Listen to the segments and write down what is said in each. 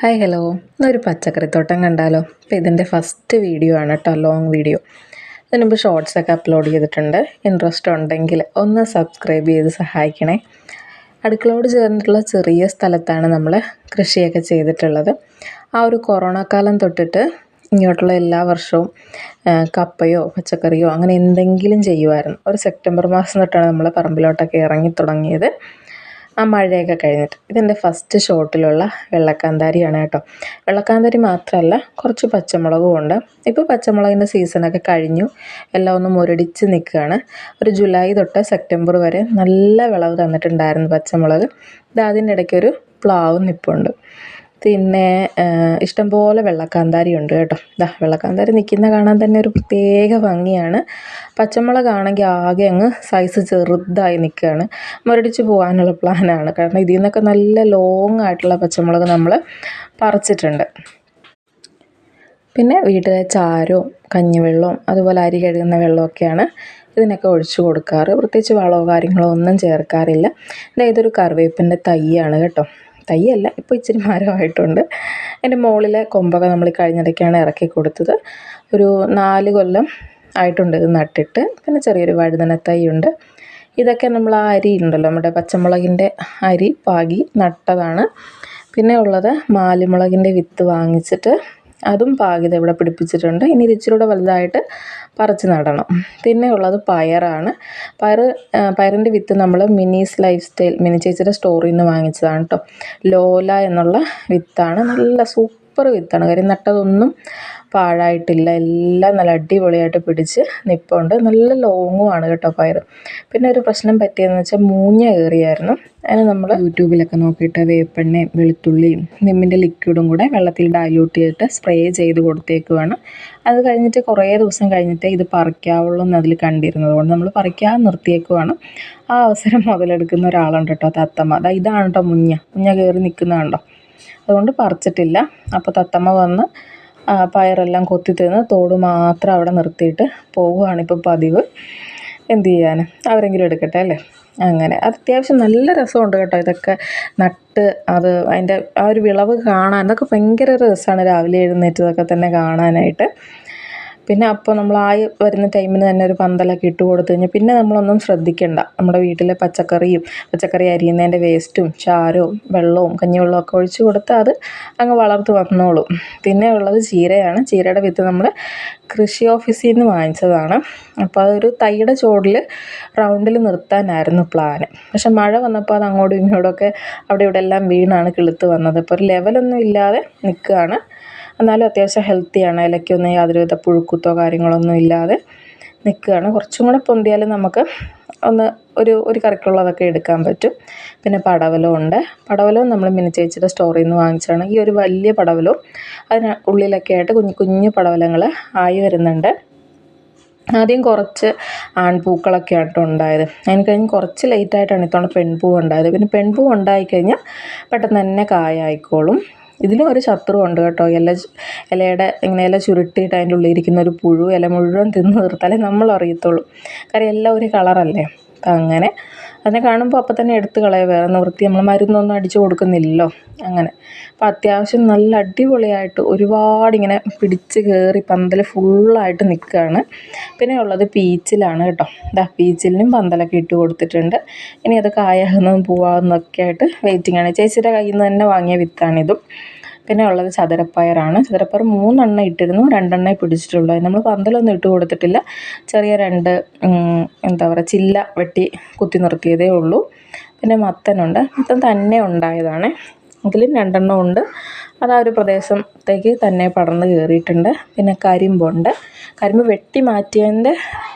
Hi hello. ഇന്നൊരു പച്ചക്കറിത്തോട്ടം കണ്ടാലോ? അപ്പോൾ ഇതിന്റെ ഫസ്റ്റ് വീഡിയോ ആണ് കേട്ടോ ലോങ് വീഡിയോ മുമ്പ് ഷോർട്സ് ഒക്കെ അപ്ലോഡ് ചെയ്തിട്ടുണ്ട്. ഇൻട്രസ്റ്റ് ഉണ്ടെങ്കിൽ ഒന്ന് സബ്സ്ക്രൈബ് ചെയ്ത് സഹായിക്കണേ. അടുക്കളോട് ചേർന്നിട്ടുള്ള ചെറിയ സ്ഥലത്താണ് നമ്മൾ കൃഷിയൊക്കെ ചെയ്തിട്ടുള്ളത്. ആ ഒരു കൊറോണ കാലം തൊട്ടിട്ട് ഇങ്ങോട്ടുള്ള എല്ലാ വർഷവും കപ്പയോ പച്ചക്കറിയോ അങ്ങനെ എന്തെങ്കിലും ചെയ്യുമായിരുന്നു ഒരു സെപ്റ്റംബർ മാസം തൊട്ടാണ് നമ്മൾ പറമ്പിലോട്ടൊക്കെ ഇറങ്ങി തുടങ്ങിയത്. ആ മഴയൊക്കെ കഴിഞ്ഞിട്ട്. ഇതെന്റെ ഫസ്റ്റ് ഷോട്ടിലുള്ള വെള്ളക്കാന്താരിയാണ് കേട്ടോ. വെള്ളക്കാന്താരി മാത്രമല്ല കുറച്ച് പച്ചമുളകും ഉണ്ട്. ഇപ്പോൾ പച്ചമുളകിന്റെ സീസണൊക്കെ കഴിഞ്ഞു. എല്ലാം ഒന്ന് മുരടിച്ച് നിൽക്കുകയാണ്. ഒരു ജൂലൈ തൊട്ട് സെപ്റ്റംബർ വരെ നല്ല വിളവ് തന്നിട്ടുണ്ടായിരുന്നു പച്ചമുളക്. ഇത് അതിന്റെ ഇടയ്ക്ക് ഒരു പ്ലാവ് നിൽപ്പുണ്ട് പിന്നെ ഇഷ്ടംപോലെ വെള്ളക്കാന്താരി ഉണ്ട് കേട്ടോ. ഇതാ വെള്ളക്കാന്താരി നിൽക്കുന്ന കാണാൻ തന്നെ ഒരു പ്രത്യേക ഭംഗിയാണ്. പച്ചമുളകാണെങ്കിൽ ആകെ അങ്ങ് സൈസ് ചെറുതായി നിൽക്കുകയാണ്. മുരടിച്ച് പോകാനുള്ള പ്ലാനാണ് കാരണം ഇതിൽ നിന്നൊക്കെ നല്ല ലോങ് ആയിട്ടുള്ള പച്ചമുളക് നമ്മൾ പറിച്ചിട്ടുണ്ട്. പിന്നെ വീട്ടിലെ ചാരവും കഞ്ഞിവെള്ളവും അതുപോലെ അരി കഴുകുന്ന വെള്ളമൊക്കെയാണ് ഇതിനൊക്കെ ഒഴിച്ചു കൊടുക്കാറ്. പ്രത്യേകിച്ച് വളമോ കാര്യങ്ങളോ ഒന്നും ചേർക്കാറില്ല. ദേ ഇതൊരു കറിവേപ്പിന്റെ തൈയാണ് കേട്ടോ. തൈയല്ല ഇപ്പോൾ ഇച്ചിരി മരമായിട്ടുണ്ട് എന്റെ മുകളിലെ കൊമ്പൊക്കെ നമ്മൾ കഴിഞ്ഞിടയ്ക്കാണ് ഇറക്കി കൊടുത്തത്. ഒരു നാല് കൊല്ലം ആയിട്ടുണ്ട് ഇത് നട്ടിട്ട്. പിന്നെ ചെറിയൊരു വഴുതന തൈയുണ്ട്. ഇതൊക്കെ നമ്മൾ ആ അരി ഉണ്ടല്ലോ നമ്മുടെ പച്ചമുളകിന്റെ അരി പാകി നട്ടതാണ്. പിന്നെ ഉള്ളത് മാലിമുളകിന്റെ വിത്ത് വാങ്ങിച്ചിട്ട് അതും പാകിത ഇവിടെ പിടിപ്പിച്ചിട്ടുണ്ട്. ഇനി ഇത് ഇച്ചിരി കൂടെ വലുതായിട്ട് പറിച്ച് നടണം. പിന്നെ ഉള്ളത് പയറാണ്. പയർ പയറിന്റെ വിത്ത് നമ്മൾ മിനീസ് ലൈഫ് സ്റ്റൈൽ മിനി ചേച്ചിയുടെ സ്റ്റോറിൽ നിന്ന് വാങ്ങിച്ചതാണ് കേട്ടോ ലോല എന്നുള്ള വിത്താണ്. നല്ല സൂപ്പർ വിത്താണ്. കാര്യം നട്ടതൊന്നും പാഴായിട്ടില്ല. എല്ലാം നല്ല അടിപൊളിയായിട്ട് പിടിച്ച് നിൽപ്പുണ്ട് നല്ല ലോങ്ങും ആണ് കേട്ടോ പയർ പിന്നെ ഒരു പ്രശ്നം പറ്റിയതെന്ന് വെച്ചാൽ മൂഞ്ഞ കയറിയായിരുന്നു. അതിന് നമ്മൾ യൂട്യൂബിലൊക്കെ നോക്കിയിട്ട് വേപ്പെണ്ണയും വെളുത്തുള്ളിയും നിമ്മിന്റെ ലിക്വിഡും കൂടെ വെള്ളത്തിൽ ഡൈല്യൂട്ട് ചെയ്തിട്ട് സ്പ്രേ ചെയ്ത് കൊടുത്തേക്കുവാണ്. അത് കഴിഞ്ഞിട്ട് കുറേ ദിവസം കഴിഞ്ഞിട്ട് ഇത് പറിക്കാവുള്ളൂ എന്ന് അതിൽ കണ്ടിരുന്നത് കൊണ്ട് നമ്മൾ പറിക്കാൻ നിർത്തിയേക്കുവാണ്. ആ അവസരം മുതലെടുക്കുന്ന ഒരാളുണ്ട് കേട്ടോ തത്തമ്മ. അതാ ഇതാണ് കേട്ടോ മുഞ്ഞ. മുഞ്ഞ കയറി നിൽക്കുന്നത് കണ്ടോ അതുകൊണ്ട് പറിച്ചിട്ടില്ല. അപ്പോൾ തത്തമ്മ വന്ന് പയറെല്ലാം കൊത്തി തിന്ന് തോട് മാത്രം അവിടെ നിർത്തിയിട്ട് പോവുകയാണ് ഇപ്പോൾ പതിവ്. എന്ത് ചെയ്യാൻ അവരെങ്കിലും എടുക്കട്ടെ അല്ലേ? അങ്ങനെ. അത് അത്യാവശ്യം നല്ല രസമുണ്ട് കേട്ടോ ഇതൊക്കെ നട്ട് അത് അതിന്റെ ആ ഒരു വിളവ് കാണാൻ. അതൊക്കെ ഭയങ്കര രസമാണ് രാവിലെ എഴുന്നേറ്റതൊക്കെ തന്നെ കാണാനായിട്ട്. പിന്നെ അപ്പോൾ നമ്മൾ ആ വരുന്ന ടൈമിന് തന്നെ ഒരു പന്തലൊക്കെ ഇട്ട് കൊടുത്തു കഴിഞ്ഞാൽ പിന്നെ നമ്മളൊന്നും ശ്രദ്ധിക്കേണ്ട. നമ്മുടെ വീട്ടിലെ പച്ചക്കറിയും പച്ചക്കറി അരിയുന്നതിന്റെ വേസ്റ്റും ചാരവും വെള്ളവും കഞ്ഞിവെള്ളവും ഒക്കെ ഒഴിച്ച് കൊടുത്താൽ അത് അങ്ങ് വളർത്ത് വന്നോളും. പിന്നെ ഉള്ളത് ചീരയാണ്. ചീരയുടെ വിത്ത് നമ്മൾ കൃഷി ഓഫീസിൽ നിന്ന് വാങ്ങിച്ചതാണ്. അപ്പോൾ അതൊരു തൈയുടെ ചോടിൽ റൗണ്ടിൽ നിർത്താനായിരുന്നു പ്ലാന് പക്ഷെ മഴ വന്നപ്പോൾ അത് അങ്ങോട്ടും ഇങ്ങോട്ടും ഒക്കെ അവിടെ ഇവിടെ എല്ലാം വീണാണ് കിളുത്ത് വന്നത്. അപ്പോൾ ഒരു ലെവലൊന്നും ഇല്ലാതെ നിൽക്കുകയാണ് എന്നാലും അത്യാവശ്യം ഹെൽത്തിയാണ് ഇലയ്ക്കൊന്നും യാതൊരുവിധ പുഴുക്കുത്തോ കാര്യങ്ങളൊന്നും ഇല്ലാതെ നിൽക്കുകയാണ്. കുറച്ചും കൂടെ പൊന്തിയാൽ നമുക്ക് ഒന്ന് ഒരു ഒരു കറിക്കുള്ളതൊക്കെ എടുക്കാൻ പറ്റും. പിന്നെ പടവലവും ഉണ്ട്. പടവലവും നമ്മൾ മിനി ചേച്ചിയുടെ സ്റ്റോറിൽ നിന്ന് വാങ്ങിച്ചാണ് ഈ ഒരു വലിയ പടവലവും അതിന് ഉള്ളിലൊക്കെ ആയിട്ട് കുഞ്ഞു കുഞ്ഞു പടവലങ്ങൾ ആയി വരുന്നുണ്ട്. ആദ്യം കുറച്ച് ആൺപൂക്കളൊക്കെ ആയിട്ടും ഉണ്ടായത്. അതിന് കഴിഞ്ഞ് കുറച്ച് ലേറ്റായിട്ടാണ് ഇത്തവണ പെൺപൂവ് ഉണ്ടായത്. പിന്നെ പെൺപൂവ് ഉണ്ടായിക്കഴിഞ്ഞാൽ പെട്ടെന്ന് തന്നെ കായായിക്കോളും. ഇതിലും ഒരു ശത്രു ഉണ്ട് കേട്ടോ. ഇല ഇലയുടെ ഇങ്ങനെ ഇല ചുരുട്ടിയിട്ട് അതിന്റെ ഉള്ളിൽ ഇരിക്കുന്ന ഒരു പുഴു ഇല മുഴുവൻ തിന്ന് തീർത്താലേ നമ്മൾ അറിയത്തുള്ളൂ കാര്യം എല്ലാം ഒരു കളറല്ലേ? അങ്ങനെ. അതിനെ കാണുമ്പോൾ അപ്പം തന്നെ എടുത്ത് കളയുക വേറെ നിവൃത്തി. നമ്മൾ മരുന്നൊന്നും അടിച്ചു കൊടുക്കുന്നില്ലല്ലോ. അങ്ങനെ. അപ്പം അത്യാവശ്യം നല്ല അടിപൊളിയായിട്ട് ഒരുപാടിങ്ങനെ പിടിച്ച് കയറി പന്തൽ ഫുള്ളായിട്ട് നിൽക്കുകയാണ് പിന്നെ ഉള്ളത് പീച്ചിലാണ് കേട്ടോ. ഇതാ പീച്ചിലിനും പന്തലൊക്കെ ഇട്ട് കൊടുത്തിട്ടുണ്ട്. ഇനി അത് കായാകുന്നതും പൂവാകുന്നതൊക്കെ ആയിട്ട് വെയിറ്റിംഗ് ആണ്. ചേച്ചിയുടെ കയ്യിൽ നിന്ന് തന്നെ വാങ്ങിയ വിത്താണിതും. പിന്നെ ഉള്ളത് ചതുരപ്പയറാണ്. ചതുരപ്പയർ മൂന്നെണ്ണം ഇട്ടിരുന്നു. രണ്ടെണ്ണേ പിടിച്ചിട്ടുള്ളൂ. നമ്മൾ പന്തലൊന്നും ഇട്ട് കൊടുത്തിട്ടില്ല. ചെറിയ രണ്ട് എന്താ പറയുക ചില്ല വെട്ടി കുത്തി നിർത്തിയതേ ഉള്ളൂ. പിന്നെ മത്തനുണ്ട്. മത്തൻ തന്നെ ഉണ്ടായതാണ്. അതിലും രണ്ടെണ്ണം ഉണ്ട്. അത് ആ ഒരു പ്രദേശത്തേക്ക് തന്നെ പടർന്ന് കയറിയിട്ടുണ്ട്. പിന്നെ കരിമ്പുണ്ട്. കരിമ്പ് വെട്ടി മാറ്റിയതിന്റെ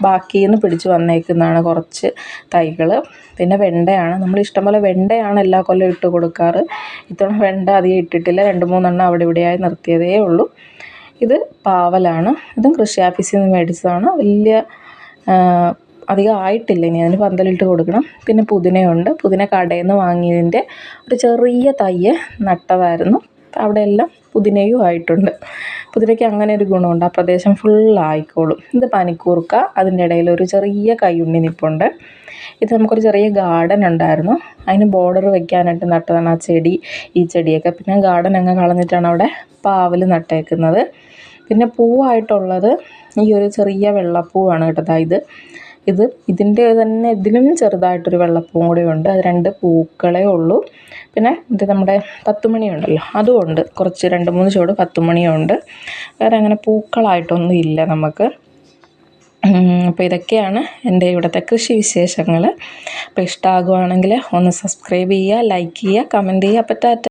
ബാക്കിയിൽ നിന്ന് പിടിച്ച് വന്നേക്കുന്നതാണ് കുറച്ച് തൈകൾ പിന്നെ വെണ്ടയാണ്. നമ്മൾ ഇഷ്ടംപോലെ വെണ്ടയാണ് എല്ലാ കൊല്ലം ഇട്ട് കൊടുക്കാറ്. ഇത്തവണ വെണ്ട അധികം ഇട്ടിട്ടില്ല. രണ്ട് മൂന്നെണ്ണം അവിടെ ഇവിടെയായി നിർത്തിയതേ ഉള്ളൂ. ഇത് പാവലാണ്. ഇതും കൃഷി ഓഫീസിൽ നിന്ന് മേടിച്ചതാണ്. വലിയ അധികം ആയിട്ടില്ല. ഇനി അതിന് പന്തലിട്ട് കൊടുക്കണം. പിന്നെ പുതിനയുണ്ട്. പുതിന കടയിൽ നിന്ന് വാങ്ങിയതിന്റെ ഒരു ചെറിയ തയ്യ് നട്ടതായിരുന്നു. അവിടെ എല്ലാം പുതിനയും ആയിട്ടുണ്ട്. പുതിനയ്ക്ക് അങ്ങനെ ഒരു ഗുണമുണ്ട്. ആ പ്രദേശം ഫുള്ളായിക്കോളും. ഇത് പനിക്കൂർക്ക. അതിന്റെ ഇടയിൽ ഒരു ചെറിയ കയ്യുണ്ണി നിപ്പുണ്ട്. ഇത് നമുക്കൊരു ചെറിയ ഗാർഡൻ ഉണ്ടായിരുന്നു. അതിന് ബോർഡർ വെക്കാനായിട്ട് നട്ടതാണ് ആ ചെടി ഈ ചെടിയൊക്കെ. പിന്നെ ഗാർഡൻ അങ്ങ് കളഞ്ഞിട്ടാണ് അവിടെ പാവൽ നട്ടേക്കുന്നത്. പിന്നെ പൂവായിട്ടുള്ളത് ഈ ഒരു ചെറിയ വെള്ളപ്പൂവാണ് കേട്ടോ. ഇത്. ഇത് ഇതിന്റെ തന്നെ ഇതിലും ചെറുതായിട്ടൊരു വെള്ളപ്പൂവും കൂടി ഉണ്ട് അത് രണ്ട് പൂക്കളേ ഉള്ളൂ. പിന്നെ ഇത് നമ്മുടെ പത്തുമണി ഉണ്ടല്ലോ അതും ഉണ്ട്. കുറച്ച് രണ്ട് മൂന്ന് ചുവട് പത്തുമണിയും ഉണ്ട്. വേറെ അങ്ങനെ പൂക്കളായിട്ടൊന്നും ഇല്ല നമുക്ക്. അപ്പോൾ ഇതൊക്കെയാണ് എന്റെ ഇവിടുത്തെ കൃഷി വിശേഷങ്ങൾ അപ്പോൾ ഇഷ്ടമാകുവാണെങ്കിൽ ഒന്ന് സബ്സ്ക്രൈബ് ചെയ്യുക ലൈക്ക് ചെയ്യുക കമന്റ് ചെയ്യുക. അപ്പോൾ ടാറ്റ.